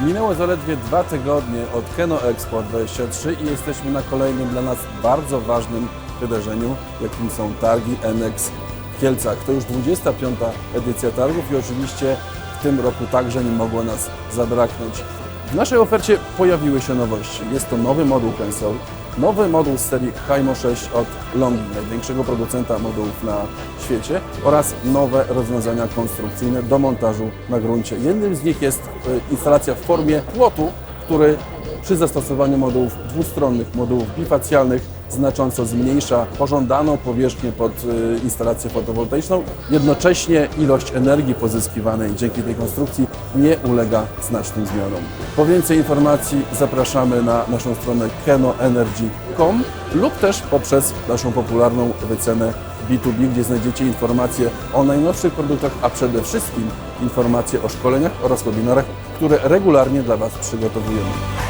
Minęło zaledwie dwa tygodnie od Keno Expo 23 i jesteśmy na kolejnym dla nas bardzo ważnym wydarzeniu, jakim są targi NX w Kielcach. To już 25. edycja targów i oczywiście w tym roku także nie mogło nas zabraknąć. W naszej ofercie pojawiły się nowości. Jest to nowy moduł Kensol, nowy moduł z serii Hymo 6 od Longi, największego producenta modułów na świecie oraz nowe rozwiązania konstrukcyjne do montażu na gruncie. Jednym z nich jest e, instalacja w formie płotu, który przy zastosowaniu modułów dwustronnych, modułów bifacjalnych znacząco zmniejsza pożądaną powierzchnię pod y, instalację fotowoltaiczną. Jednocześnie ilość energii pozyskiwanej dzięki tej konstrukcji nie ulega znacznym zmianom. Po więcej informacji zapraszamy na naszą stronę kenoenergy.com lub też poprzez naszą popularną wycenę B2B, gdzie znajdziecie informacje o najnowszych produktach, a przede wszystkim informacje o szkoleniach oraz webinarach, które regularnie dla Was przygotowujemy.